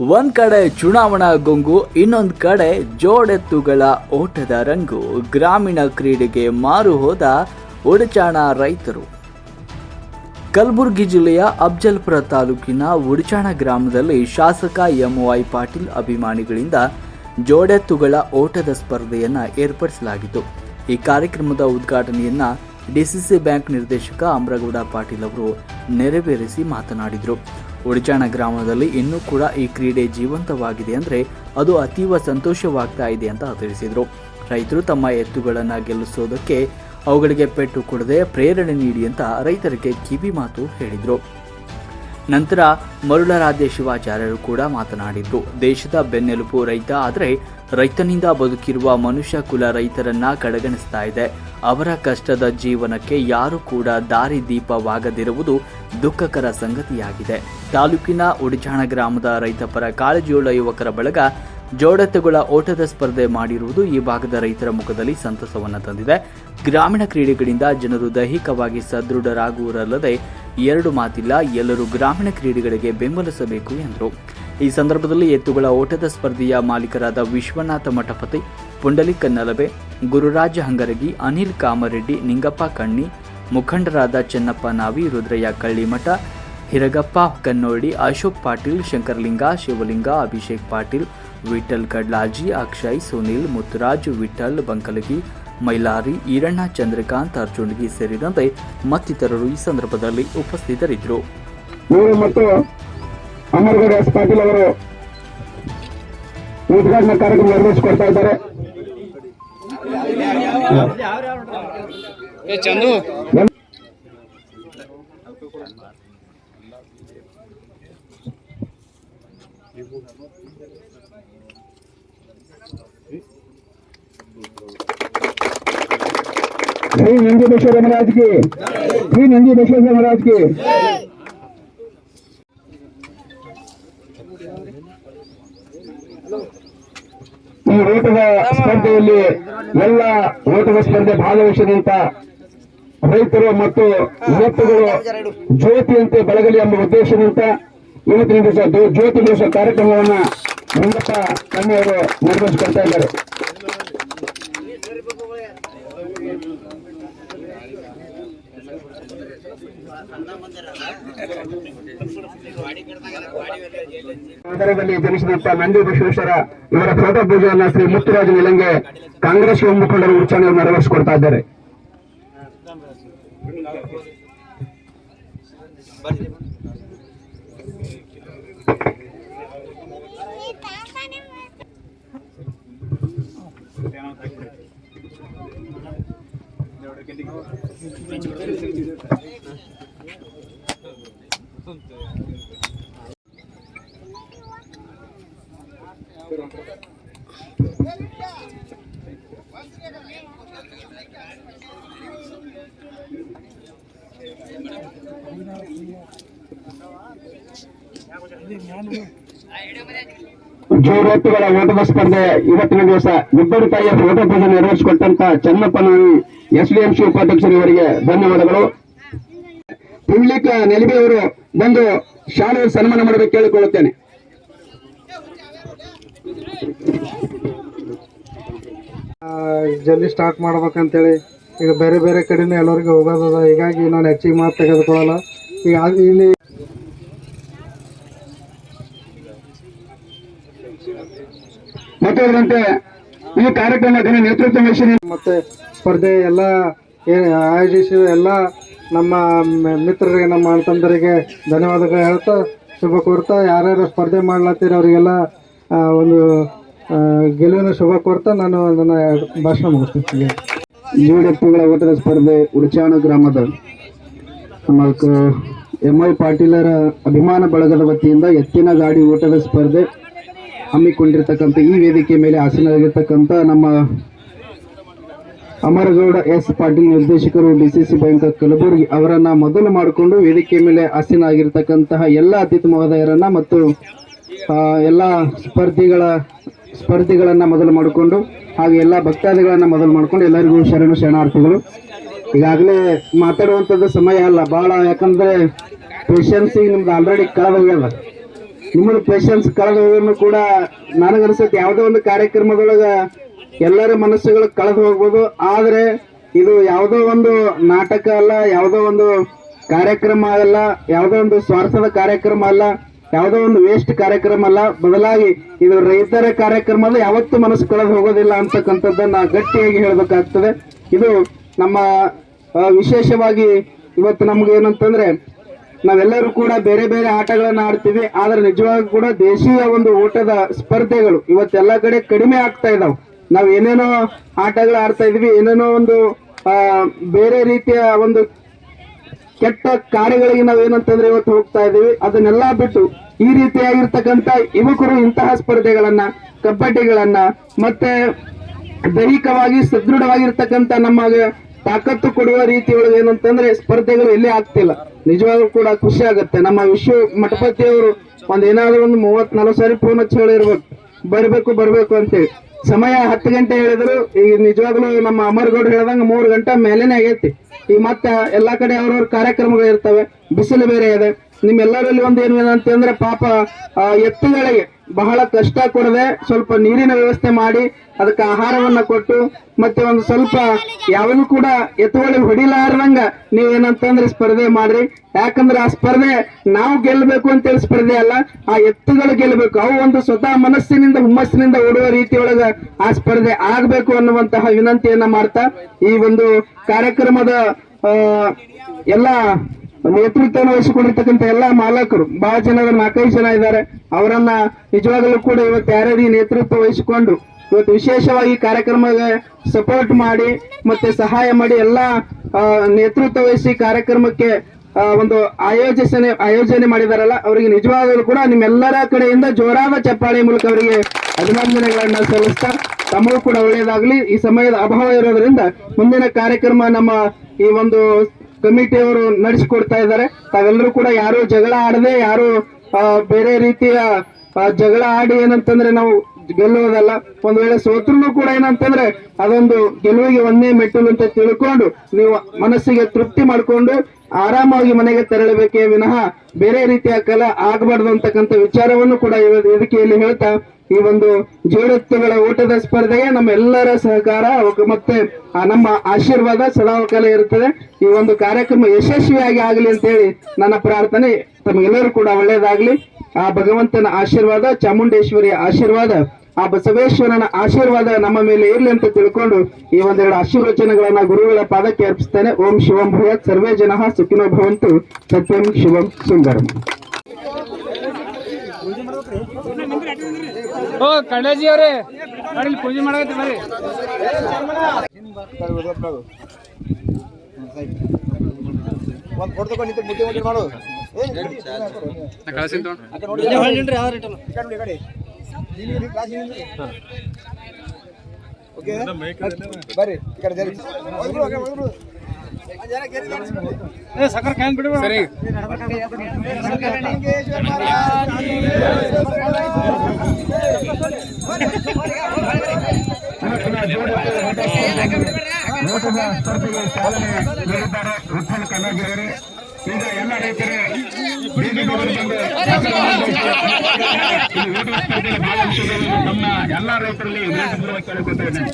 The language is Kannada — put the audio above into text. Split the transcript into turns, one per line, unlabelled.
ಒಂದ್ ಕಡೆ ಚುನಾವಣಾ ಗೊಂಗು, ಇನ್ನೊಂದ್ ಕಡೆ ಜೋಡೆತ್ತುಗಳ ಓಟದ ರಂಗು. ಗ್ರಾಮೀಣ ಕ್ರೀಡೆಗೆ ಮಾರು ಹೋದ ಉಡಚಾಣ ರೈತರು. ಕಲಬುರಗಿ ಜಿಲ್ಲೆಯ ಅಫ್ಜಲ್ಪುರ ತಾಲೂಕಿನ ಉಡಚಾಣ ಗ್ರಾಮದಲ್ಲಿ ಶಾಸಕ ಎಂ ವೈ ಪಾಟೀಲ್ ಅಭಿಮಾನಿಗಳಿಂದ ಜೋಡೆತ್ತುಗಳ ಓಟದ ಸ್ಪರ್ಧೆಯನ್ನ ಏರ್ಪಡಿಸಲಾಗಿತ್ತು. ಈ ಕಾರ್ಯಕ್ರಮದ ಉದ್ಘಾಟನೆಯನ್ನ ಡಿಸಿಸಿ ಬ್ಯಾಂಕ್ ನಿರ್ದೇಶಕ ಅಮರಗೌಡ ಪಾಟೀಲ್ ಅವರು ನೆರವೇರಿಸಿ ಮಾತನಾಡಿದರು. ಉಡಚಾಣ ಗ್ರಾಮದಲ್ಲಿ ಇನ್ನೂ ಕೂಡ ಈ ಕ್ರೀಡೆ ಜೀವಂತವಾಗಿದೆ ಅಂದರೆ ಅದು ಅತೀವ ಸಂತೋಷವಾಗ್ತಾ ಇದೆ ಅಂತ ತಿಳಿಸಿದರು. ರೈತರು ತಮ್ಮ ಎತ್ತುಗಳನ್ನು ಗೆಲ್ಲಿಸೋದಕ್ಕೆ ಅವುಗಳಿಗೆ ಪೆಟ್ಟು ಕೊಡದೆ ಪ್ರೇರಣೆ ನೀಡಿ ಅಂತ ರೈತರಿಗೆ ಕಿವಿ ಮಾತು ಹೇಳಿದರು. ನಂತರ ಮರುಳರಾಧ್ಯ ಶಿವಾಚಾರ್ಯರು ಕೂಡ ಮಾತನಾಡಿದ್ರು. ದೇಶದ ಬೆನ್ನೆಲುಬು ರೈತ ಆದರೆ ರೈತನಿಂದ ಬದುಕಿರುವ ಮನುಷ್ಯ ಕುಲ ರೈತರನ್ನ ಕಡೆಗಣಿಸ್ತಾ ಇದೆ. ಅವರ ಕಷ್ಟದ ಜೀವನಕ್ಕೆ ಯಾರು ಕೂಡ ದಾರಿ ದೀಪವಾಗದಿರುವುದು ದುಃಖಕರ ಸಂಗತಿಯಾಗಿದೆ. ತಾಲೂಕಿನ ಉಡಿಚಾಣ ಗ್ರಾಮದ ರೈತಪರ ಕಾಳಜಿಯುಳ್ಳ ಯುವಕರ ಬಳಗ ಜೋಡೆತ್ತುಗಳ ಓಟದ ಸ್ಪರ್ಧೆ ಮಾಡಿರುವುದು ಈ ಭಾಗದ ರೈತರ ಮುಖದಲ್ಲಿ ಸಂತಸವನ್ನು ತಂದಿದೆ. ಗ್ರಾಮೀಣ ಕ್ರೀಡೆಗಳಿಂದ ಜನರು ದೈಹಿಕವಾಗಿ ಸದೃಢರಾಗುವರಲ್ಲದೆ ಎರಡು ಮಾತಿಲ್ಲ, ಎಲ್ಲರೂ ಗ್ರಾಮೀಣ ಕ್ರೀಡೆಗಳಿಗೆ ಬೆಂಬಲಿಸಬೇಕು ಎಂದರು. ಈ ಸಂದರ್ಭದಲ್ಲಿ ಎತ್ತುಗಳ ಓಟದ ಸ್ಪರ್ಧೆಯ ಮಾಲೀಕರಾದ ವಿಶ್ವನಾಥ ಮಠಪತಿ ಪುಂಡಲಿಕ ನಲಬೆ ಗುರುರಾಜ ಹಂಗರಗಿ, ಅನಿಲ್ ಕಾಮರೆಡ್ಡಿ, ನಿಂಗಪ್ಪ ಕಣ್ಣಿ, ಮುಖಂಡರಾದ ಚೆನ್ನಪ್ಪ ನಾವಿ, ರುದ್ರಯ್ಯ ಕಳ್ಳಿಮಠ, ಹಿರಗಪ್ಪ ಕನ್ನೋಡಿ, ಅಶೋಕ್ ಪಾಟೀಲ್, ಶಂಕರಲಿಂಗ, ಶಿವಲಿಂಗ, ಅಭಿಷೇಕ್ ಪಾಟೀಲ್ ವಿಠಲ್ ಕಡ್ಲಾಜಿ ಅಕ್ಷಯ್ ಸುನಿಲ್ ಮುತ್ತುರಾಜ್ ವಿಠಲ್ ಬಂಕಲಗಿ ಮೈಲಾರಿ ಈರಣ್ಣ ಚಂದ್ರಕಾಂತ್ ಅರ್ಜುನ್ಗಿ ಸೇರಿದಂತೆ ಮತ್ತಿತರರು ಈ ಸಂದರ್ಭದಲ್ಲಿ ಉಪಸ್ಥಿತರಿದ್ದರು.
ಮತ್ತು ಅಮರ್ಗೌಡ ಎಸ್ ಪಾಟೀಲ್ ಅವರು ಉದ್ಘಾಟನಾ ಕಾರ್ಯಕ್ರಮ ನಿರ್ವಹಿಸಿಕೊಡ್ತಾ ಇದ್ದಾರೆ.
ಚಂದು.
ಶ್ರೀ ನಂಜುಬೇಶ್ವರ ಮಹಾರಾಜ್ की ಶ್ರೀ ನಂಜುಬೇಶ್ವರ ಮಹಾರಾಜ್ की ಈ ಓಟದ ಸ್ಪರ್ಧೆಯಲ್ಲಿ ಎಲ್ಲ ಓಟದ ಸ್ಪರ್ಧೆ ಭಾಗವಹಿಸಿದಂತ ರೈತರು ಮತ್ತು ಎತ್ತುಗಳು ಜ್ಯೋತಿಯಂತೆ ಬೆಳಗಲಿ ಎಂಬ ಉದ್ದೇಶದಿಂದ ಇವತ್ತಿನ ದಿವಸ ಜ್ಯೋತಿ ದಿವಸ ಕಾರ್ಯಕ್ರಮವನ್ನ ನಿಂಗಪ್ಪ ಅವರು ನಿರ್ವಹಿಸಿಕೊಳ್ತಾ ಇದ್ದಾರೆ. ನಗರದಲ್ಲಿ ಜನಿಸಿದಂತ ನಂದಿ ಬಸವೇಶ್ವರ ಇವರ ಫೋಟೋ ಪೂಜೆಯನ್ನ ಶ್ರೀ ಮುತ್ತುರಾಜ ನಿಲಂಗೆ ಕಾಂಗ್ರೆಸ್ ಮುಖಂಡರು ಉಚ್ಚಾರಣೆ ನೆರವೇರಿಸಿಕೊಡ್ತಾ ಇದ್ದಾರೆ. ಜೋರೊತ್ತುಗಳ ಓಟದ ಸ್ಪರ್ಧೆ ಇವತ್ತಿನ ದಿವಸ ಇಬ್ಬರು ತಾಯಿಯ ಫೋಟೋ ಪೂಜೆ ನೆರವೇರಿಸಿಕೊಟ್ಟಂತ ಚನ್ನಪ್ಪನಹಳ್ಳಿ ಎಸ್ಡಿಎಂಸಿ ಸಿ ಇವರಿಗೆ ಧನ್ಯವಾದಗಳು. ಪುಂಡ್ಲಿಕ ನೆಲಬಿ ಬಂದು ಶಾಲೆ ಸನ್ಮಾನ ಮಾಡಬೇಕು ಕೇಳಿಕೊಳ್ಳುತ್ತೇನೆ.
ಜಲ್ದಿ ಸ್ಟಾರ್ಟ್ ಮಾಡ್ಬೇಕಂತೇಳಿ ಈಗ ಬೇರೆ ಬೇರೆ ಕಡೆನೇ ಎಲ್ಲರಿಗೂ ಹೋಗೋದದ. ಹೀಗಾಗಿ ನಾನು ಹೆಚ್ಚಿಗೆ ಮಾತು ತೆಗೆದುಕೊಳ್ಳಲ್ಲ. ಈಗ ಇಲ್ಲಿ
ಮತ್ತೆ ಈ ಕಾರ್ಯಕ್ರಮದ ನೇತೃತ್ವ ವಹಿಸಿ
ಮತ್ತೆ ಸ್ಪರ್ಧೆ ಎಲ್ಲ ಆಯೋಜಿಸಿದ ಎಲ್ಲ ನಮ್ಮ ಮಿತ್ರರಿಗೆ ನಮ್ಮ ಅಣ್ಣತಂದರಿಗೆ ಧನ್ಯವಾದಗಳು ಹೇಳ್ತಾ ಶುಭ ಕೋರ್ತಾ. ಯಾರ್ಯಾರು ಸ್ಪರ್ಧೆ ಮಾಡ್ಲತ್ತೀರ ಅವರಿಗೆಲ್ಲ ಒಂದು ಗೆಲುವಿನ ಶುಭ ಕೋರ್ತಾ ನಾನು ನನ್ನ ಭಾಷಣ ಮುಗಿಸ್ತೀನಿ.
ಜೋಡೆತ್ತುಗಳ ಓಟದ ಸ್ಪರ್ಧೆ ಉಡಚಾಣ ಗ್ರಾಮದ. ನಮ್ಮ ಎಂ ಐ ಪಾಟೀಲರ ಅಭಿಮಾನ ಬಳಗದ ವತಿಯಿಂದ ಎತ್ತಿನ ಗಾಡಿ ಓಟದ ಸ್ಪರ್ಧೆ ಹಮ್ಮಿಕೊಂಡಿರ್ತಕ್ಕಂಥ ಈ ವೇದಿಕೆ ಮೇಲೆ ಆಸೀನರಾಗಿರ್ತಕ್ಕಂಥ ನಮ್ಮ ಅಮರಗೌಡ ಎಸ್ ಪಾಟೀಲ್ ನಿರ್ದೇಶಕರು ಡಿಸಿಸಿ ಬ್ಯಾಂಕ್ ಕಲಬುರಗಿ ಅವರನ್ನ ಮೊದಲು ಮಾಡಿಕೊಂಡು ವೇದಿಕೆ ಮೇಲೆ ಆಸೀನಾಗಿರ್ತಕ್ಕಂತಹ ಎಲ್ಲ ಅತಿಥಿ ಮಹೋದಯರನ್ನ ಮತ್ತು ಎಲ್ಲ ಸ್ಪರ್ಧಿಗಳ, ಸ್ಪರ್ಧಿಗಳನ್ನು ಮೊದಲು ಮಾಡಿಕೊಂಡು ಹಾಗೆ ಎಲ್ಲ ಭಕ್ತಾದಿಗಳನ್ನು ಮೊದಲು ಮಾಡಿಕೊಂಡು ಎಲ್ಲರಿಗೂ ಶರಣು ಶರಣಾರ್ಥಿಗಳು. ಈಗಾಗಲೇ ಮಾತಾಡುವಂಥದ್ದು ಸಮಯ ಅಲ್ಲ ಭಾಳ ಯಾಕಂದರೆ ಪೇಷನ್ಸ್ ನಿಮ್ದು ಆಲ್ರೆಡಿ ಕಳೆದೋಗ್ಯದ. ನಿಮ್ಮದು ಪೇಷನ್ಸ್ ಕಳೆದು ಹೋಗೋನು ಕೂಡ ನನಗನ್ಸುತ್ತೆ, ಯಾವುದೋ ಒಂದು ಕಾರ್ಯಕ್ರಮದೊಳಗೆ ಎಲ್ಲರ ಮನಸ್ಸುಗಳು ಕಳೆದು ಹೋಗ್ಬೋದು. ಆದರೆ ಇದು ಯಾವುದೋ ಒಂದು ನಾಟಕ ಅಲ್ಲ, ಯಾವುದೋ ಒಂದು ಕಾರ್ಯಕ್ರಮ ಅಲ್ಲ, ಯಾವುದೋ ಒಂದು ಸ್ವಾರ್ಥದ ಕಾರ್ಯಕ್ರಮ ಅಲ್ಲ ಯಾವುದೋ ಒಂದು ವೇಸ್ಟ್ ಕಾರ್ಯಕ್ರಮ ಅಲ್ಲ, ಬದಲಾಗಿ ಇದು ರೈತರ ಕಾರ್ಯಕ್ರಮ ಯಾವತ್ತೂ ಮನಸ್ಸು ಕಳೆದು ಹೋಗೋದಿಲ್ಲ ಅಂತಕ್ಕಂಥದ್ದನ್ನ ಗಟ್ಟಿಯಾಗಿ ಹೇಳಬೇಕಾಗ್ತದೆ. ಇದು ನಮ್ಮ ವಿಶೇಷವಾಗಿ ಇವತ್ತು ನಮ್ಗೆ ಏನಂತಂದ್ರೆ, ನಾವೆಲ್ಲರೂ ಕೂಡ ಬೇರೆ ಬೇರೆ ಆಟಗಳನ್ನು ಆಡ್ತೀವಿ, ಆದ್ರೆ ನಿಜವಾಗಿ ಕೂಡ ದೇಶೀಯ ಒಂದು ಓಟದ ಸ್ಪರ್ಧೆಗಳು ಇವತ್ತೆಲ್ಲ ಕಡೆ ಕಡಿಮೆ ಆಗ್ತಾ ಇದಾವೆ. ನಾವ್ ಏನೇನೋ ಆಟಗಳು ಆಡ್ತಾ ಇದೀವಿ, ಏನೇನೋ ಒಂದು ಬೇರೆ ರೀತಿಯ ಒಂದು ಕೆಟ್ಟ ಕಾರ್ಯಗಳಿಗೆ ನಾವು ಏನಂತಂದ್ರೆ ಇವತ್ತು ಹೋಗ್ತಾ ಇದ್ದೀವಿ. ಅದನ್ನೆಲ್ಲ ಬಿಟ್ಟು ಈ ರೀತಿಯಾಗಿರ್ತಕ್ಕಂಥ ಯುವಕರು ಇಂತಹ ಸ್ಪರ್ಧೆಗಳನ್ನ, ಕಬಡ್ಡಿಗಳನ್ನ, ಮತ್ತೆ ದೈಹಿಕವಾಗಿ ಸದೃಢವಾಗಿರ್ತಕ್ಕಂಥ ನಮ್ಮ ತಾಕತ್ತು ಕೊಡುವ ರೀತಿ ಒಳಗೆ ಏನಂತಂದ್ರೆ ಸ್ಪರ್ಧೆಗಳು ಎಲ್ಲಿ ಆಗ್ತಿಲ್ಲ. ನಿಜವಾಗ್ಲೂ ಕೂಡ ಖುಷಿ ಆಗುತ್ತೆ. ನಮ್ಮ ವಿಶ್ವ ಮಠಪತಿಯವರು ಒಂದ್ ಏನಾದ್ರು ಒಂದು ಮೂವತ್ ನಲ್ವತ್ತು ಸಾರಿ ಫೋನ್ ಹಚ್ಚಿ ಹೇಳಿರ್ಬೇಕು ಬರ್ಬೇಕು ಬರ್ಬೇಕು ಅಂತೇಳಿ. ಸಮಯ ಹತ್ತು ಗಂಟೆ ಹೇಳಿದ್ರು. ಈಗ ನಿಜವಾಗ್ಲೂ ನಮ್ಮ ಅಮರ್ಗೌಡ್ರು ಹೇಳ್ದಂಗ ಮೂರು ಗಂಟೆ ಮೇಲೇನೆ ಆಗೈತಿ. ಈಗ ಮತ್ತೆ ಎಲ್ಲಾ ಕಡೆ ಅವ್ರವ್ರ ಕಾರ್ಯಕ್ರಮಗಳು ಇರ್ತವೆ. ಬಿಸಿಲು ಬೇರೆ ಇದೆ. ನಿಮ್ಮೆಲ್ಲರಲ್ಲಿ ಒಂದು ಏನು ಅಂತಂದ್ರೆ ಪಾಪ ಎತ್ತುಗಳಿಗೆ ಬಹಳ ಕಷ್ಟ ಕೊಡದೆ ಸ್ವಲ್ಪ ನೀರಿನ ವ್ಯವಸ್ಥೆ ಮಾಡಿ ಅದಕ್ಕೆ ಆಹಾರವನ್ನ ಕೊಟ್ಟು ಮತ್ತೆ ಒಂದು ಸ್ವಲ್ಪ ಯಾವನು ಕೂಡ ಎತ್ತುಗಳಿಗೆ ಹೊಡಿಲಾರ್ದಂಗ ನೀವೇನಂತಂದ್ರೆ ಸ್ಪರ್ಧೆ ಮಾಡ್ರಿ. ಯಾಕಂದ್ರೆ ಆ ಸ್ಪರ್ಧೆ ನಾವು ಗೆಲ್ಲಬೇಕು ಅಂತೇಳಿ ಸ್ಪರ್ಧೆ ಅಲ್ಲ, ಆ ಎತ್ತುಗಳು ಗೆಲ್ಲಬೇಕು. ಅವು ಒಂದು ಸ್ವತಃ ಮನಸ್ಸಿನಿಂದ, ಹುಮ್ಮಸ್ಸಿನಿಂದ ಓಡುವ ರೀತಿಯೊಳಗ ಆ ಸ್ಪರ್ಧೆ ಆಗ್ಬೇಕು ಅನ್ನುವಂತಹ ವಿನಂತಿಯನ್ನ ಮಾಡ್ತಾ ಈ ಒಂದು ಕಾರ್ಯಕ್ರಮದ ಎಲ್ಲ ನೇತೃತ್ವವನ್ನು ವಹಿಸಿಕೊಂಡಿರ್ತಕ್ಕಂಥ ಎಲ್ಲಾ ಮಾಲಕರು, ಬಹಳ ಜನ ನಾಲ್ಕೈದು ಜನ ಇದ್ದಾರೆ. ಅವರನ್ನ ನಿಜವಾಗಲೂ ಕೂಡ ಇವತ್ತು ಯಾರ್ಯಾರು ನೇತೃತ್ವ ವಹಿಸಿಕೊಂಡು ಇವತ್ತು ವಿಶೇಷವಾಗಿ ಕಾರ್ಯಕ್ರಮಕ್ಕೆ ಸಪೋರ್ಟ್ ಮಾಡಿ ಮತ್ತೆ ಸಹಾಯ ಮಾಡಿ ಎಲ್ಲಾ ನೇತೃತ್ವ ವಹಿಸಿ ಕಾರ್ಯಕ್ರಮಕ್ಕೆ ಒಂದು ಆಯೋಜಿಸನೆ, ಆಯೋಜನೆ ಮಾಡಿದಾರಲ್ಲ, ಅವರಿಗೆ ನಿಜವಾಗಲೂ ಕೂಡ ನಿಮ್ಮೆಲ್ಲರ ಕಡೆಯಿಂದ ಜೋರಾದ ಚಪ್ಪಾಳೆ ಮೂಲಕ ಅವರಿಗೆ ಅಭಿನಂದನೆಗಳನ್ನ ಸಲ್ಲಿಸ್ತಾ, ತಮಗೂ ಕೂಡ ಒಳ್ಳೆಯದಾಗಲಿ. ಈ ಸಮಯದ ಅಭಾವ ಇರೋದ್ರಿಂದ ಮುಂದಿನ ಕಾರ್ಯಕ್ರಮ ನಮ್ಮ ಈ ಒಂದು ಕಮಿಟಿಯವರು ನಡೆಸಿಕೊಡ್ತಾ ಇದ್ದಾರೆ. ತಾವೆಲ್ಲರೂ ಕೂಡ ಯಾರು ಜಗಳ ಆಡದೆ, ಯಾರು ಬೇರೆ ರೀತಿಯ ಜಗಳ ಆಡಿ ಏನಂತಂದ್ರೆ ನಾವು ಗೆಲ್ಲುವುದಲ್ಲ. ಒಂದ್ ವೇಳೆ ಸೋತ್ರು ಕೂಡ ಏನಂತಂದ್ರೆ ಅದೊಂದು ಗೆಲುವಿಗೆ ಒಂದೇ ಮೆಟ್ಟಲು ಅಂತ ತಿಳ್ಕೊಂಡು ನೀವು ಮನಸ್ಸಿಗೆ ತೃಪ್ತಿ ಮಾಡಿಕೊಂಡು ಆರಾಮಾಗಿ ಮನೆಗೆ ತೆರಳಬೇಕೇ ವಿನಃ ಬೇರೆ ರೀತಿಯ ಕಲ ಆಗಬಾರ್ದು ಅಂತಕ್ಕಂಥ ವಿಚಾರವನ್ನು ಕೂಡ ವೇದಿಕೆಯಲ್ಲಿ ಹೇಳ್ತಾ ಈ ಒಂದು ಜೋಡತ್ತುಗಳ ಊಟದ ಸ್ಪರ್ಧೆಗೆ ನಮ್ಮೆಲ್ಲರ ಸಹಕಾರ ಮತ್ತೆ ನಮ್ಮ ಆಶೀರ್ವಾದ ಸದಾಕಾಲ ಇರುತ್ತದೆ. ಈ ಒಂದು ಕಾರ್ಯಕ್ರಮ ಯಶಸ್ವಿಯಾಗಿ ಆಗಲಿ ಅಂತೇಳಿ ನನ್ನ ಪ್ರಾರ್ಥನೆ. ತಮಗೆಲ್ಲರೂ ಕೂಡ ಒಳ್ಳೆಯದಾಗ್ಲಿ. ಆ ಭಗವಂತನ ಆಶೀರ್ವಾದ ಚಾಮುಂಡೇಶ್ವರಿಯ ಆಶೀರ್ವಾದ ಆ ಬಸವೇಶ್ವರನ ಆಶೀರ್ವಾದ ನಮ್ಮ ಮೇಲೆ ಇರಲಿ ಅಂತ ತಿಳ್ಕೊಂಡು ಈ ಒಂದೆರಡು ಆಶೀರ್ವಚನಗಳನ್ನ ಗುರುಗಳ ಪಾದಕ್ಕೆ ಅರ್ಪಿಸ್ತಾನೆ. ಓಂ ಶಿವಂ ಭೂಯತ್ ಸರ್ವೇ ಜನ ಸುಖಿನೋ ಭವಂತು. ಸತ್ಯಂ ಶಿವಂ ಸುಂದರಂ.
ಓ ಕಣಜಿ ಅವರೇ. ಪೂಜೆ ಬರ್ರಿ.
ಒಂದ್ ತಗೊಂಡು ನಿಂತು ಮುಟ್ಟಿ ಮುಟ್ಟಿ ಮಾಡು. ಬರ್ರಿ ಈ ಕಡೆ ಜರಿ ಒಳಗ್ರು, ಒಳಗ್ರು, ಒಳಗ್ರು. ಒಂದ್ ಜನ ಕೇರಿ ನಿಲ್ಲಿಸ್ಬಿಡಿ.
ಸಕ್ಕರ್ ಕ್ಯಾನ್ ಬಿಡು ಸರಿ
ಈಗ ಎಲ್ಲ ರೈತರು ನಮ್ಮ ಎಲ್ಲಾ ರೈತರಲ್ಲಿ ಕೇಳಿಕೊಳ್ತಾ ಇದ್ದೇನೆ